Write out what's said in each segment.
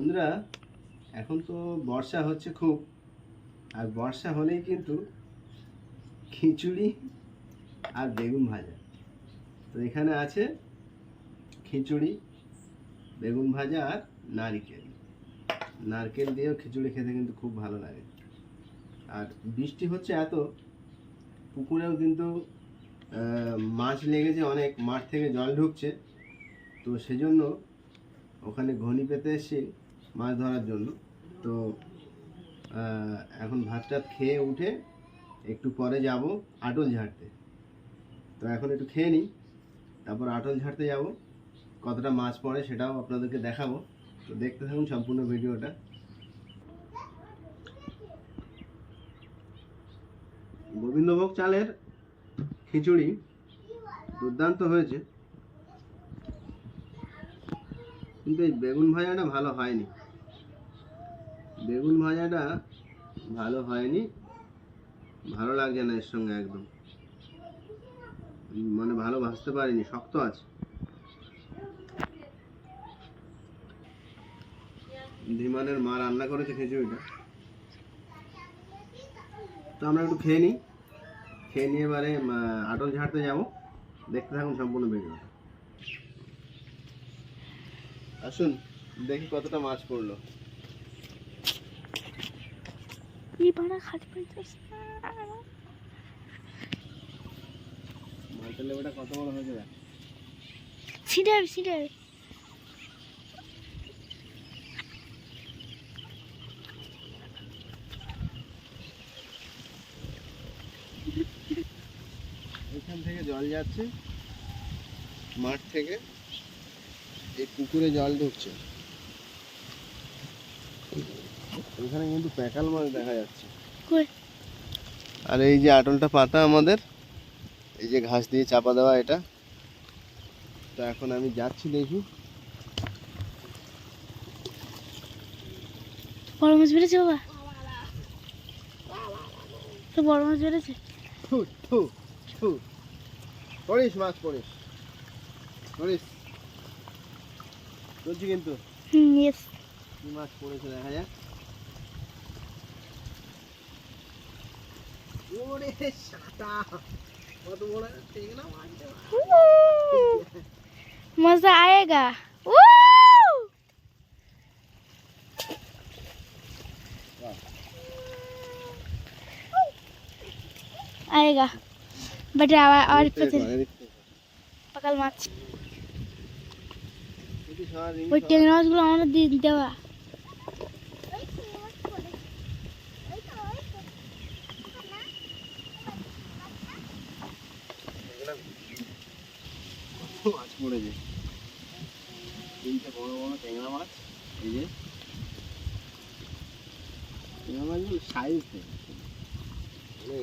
বন্ধুরা, এখন তো বর্ষা হচ্ছে খুব। আর বর্ষা হলেই কিন্তু খিচুড়ি আর বেগুন ভাজা। তো এখানে আছে খিচুড়ি, বেগুন ভাজা আর নারকেল। নারকেল দিয়েও খিচুড়ি খেতে কিন্তু খুব ভালো লাগে। আর বৃষ্টি হচ্ছে এত, পুকুরেও কিন্তু মাছ লেগেছে অনেক, মাঠ থেকে জল ঢুকছে। তো সেজন্য ওখানে ঘনি পেতে এসেছি। মাছ ধরার জন্য। তো এখন ভাত টাত খেয়ে উঠে একটু পরে যাব আটল ঝাড়তে। তো এখন একটু খেয়ে নিই, তারপর আটল ঝাড়তে যাব। কতটা মাছ পড়ে সেটাও আপনাদেরকে দেখাবো। তো দেখতে থাকুন সম্পূর্ণ ভিডিওটা। গোবিন্দভোগ চালের খিচুড়ি দুর্দান্ত হয়েছে। কিন্তু এই বেগুন ভাজাটা ভালো হয়নি। বেগুন ভাজাটা ভালো হয়নি। ভালো লাগছে না এর সঙ্গে একদম। মানে ভালো ভাজতে পারিনি, শক্ত আছে। ধীমানের মা রান্না করেছে খিচুড়িটা। তো আমরা একটু খেয়ে নিই। খেয়ে নিয়ে এবারে আটল ঝাড়তে যাব। দেখতে থাকুন সম্পূর্ণ ভিডিও। আসুন, দেখি কতটা মাছ পড়ল। এই বাড়া খাট পাইতেছে মাছের লেবুটা কত বড় হয়েছে? দেখ সিডার সিডার এখান থেকে জল যাচ্ছে। মাঠ থেকে এই পুকুরে জল ঢুকছে। এখানে কিন্তু প্যাকাল মাছ দেখা যাচ্ছে। আর এই যে আটলটা পাতা আমাদের এই যে ঘাস দিয়ে চাপা দেওয়া এটা। তো এখন আমি যাচ্ছি দেখি। বড় মাছ বেড়েছে বাবা? তো বড় মাছ বেড়েছে? পড়িস মাছ পড়িস। পড়িস। চলছি কিন্তু। মাছ পড়েছে দেখা যাক। ওরে সাটা কত বড় টেংরা মাছ রে বাবা। मजा आएगा Woo! आएगा बट और এদিক থেকে पता কর, এদিক থেকে কর। पकल माछ এদিক সর, এদিক ওই সর। ট্যাংরা মাছগুলো আমাদের দিয়ে দেওয়া পড়েছে তিনটে বড় বড় ট্যাংরা মাছ এই যে। ট্যাংরা মাছগুলো সাইজ মানে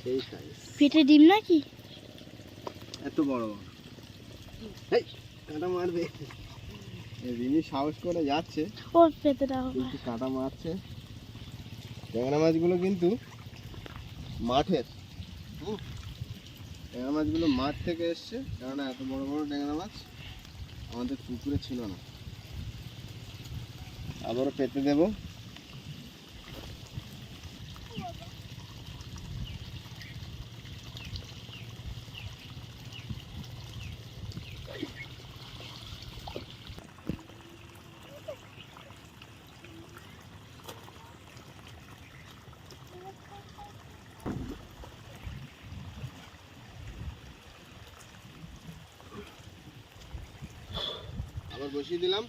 সেই সাইজ পেটে ডিম নাকি? এত বড় বড়। এই কাঁটা মারবে। রিমি সাহস করে যাচ্ছে। ও কিন্তু কাঁটা মারছে। ট্যাংরা মাছগুলো কিন্তু মাঠের। হুম। ট্যাংরা মাছগুলো মাঠ থেকে এসছে। কেননা এত বড় বড় ট্যাংরা মাছ আমাদের পুকুরে ছিল না। আবারও পেতে দেব। আবার বসিয়ে দিলাম।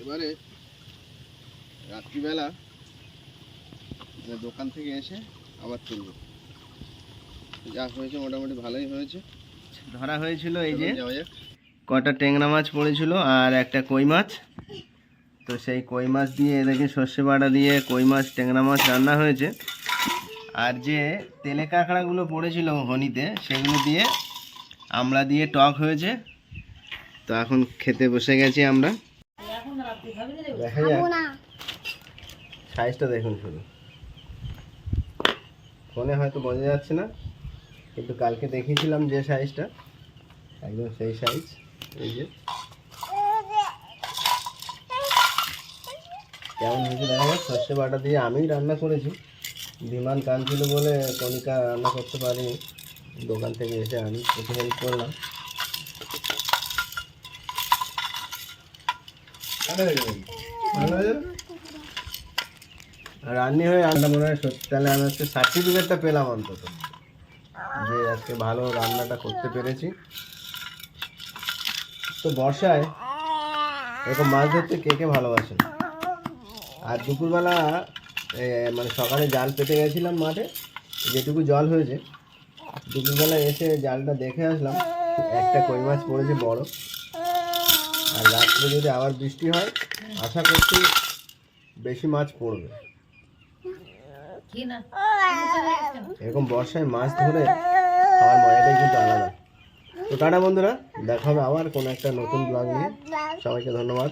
এবারে রাত্রিবেলা দোকান থেকে এসে আবার তুলব। যা হয়েছে মোটামুটি ভালোই হয়েছে। ধরা হয়েছিল এই যে কটা ট্যাংরা মাছ পড়েছিল আর একটা কই মাছ। তো সেই কই মাছ দিয়ে এদেরকে সর্ষে বাটা দিয়ে কই মাছ ট্যাংরা মাছ রান্না হয়েছে। আর যে তেলে কাঁকড়াগুলো পড়েছিল হনিতে সেগুলো দিয়ে আমলা দিয়ে টক হয়েছে। তো এখন খেতে বসে গেছি আমরা। দেখা যাক। সাইজটা দেখুন শুধু। ফোনে হয়তো বোঝা যাচ্ছে না কিন্তু কালকে দেখিয়েছিলাম যে সাইজটা। একদম সেই সাইজ এই যে। কেমন হয়েছে দেখা যাক সর্ষে বাটা দিয়ে আমি রান্না করেছি। বিমান কান ছিল বলে কণিকা রান্না করতে পারিনি। দোকান থেকে এসে আমি একটু হেল্প করলাম। রান্নি হয়ে রান্না মনে হয় সত্যি, তাহলে আমি আজকে সার্টিফিকেটটা পেলাম অন্তত। যে আজকে ভালো রান্নাটা করতে পেরেছি। তো বর্ষায় এরকম মাছ ধরতে কে কে ভালোবাসেন আর দুপুরবেলা মানে সকালে জাল পেতে গেছিলাম মাঠে, যেটুকু জল হয়েছে। দুপুরবেলা এসে জালটা দেখে আসলাম, একটা কই মাছ পড়েছে বড়। আর রাত্রে যদি আবার বৃষ্টি হয় আশা করছি বেশি মাছ পড়বে। এরকম বর্ষায় মাছ ধরে খাওয়ার মজাটাই কিন্তু আলাদা। তো টাটা বন্ধুরা দেখা হবে আবার কোনো একটা নতুন ব্লগ নিয়ে। সবাইকে ধন্যবাদ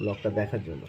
ব্লগটা দেখার জন্য।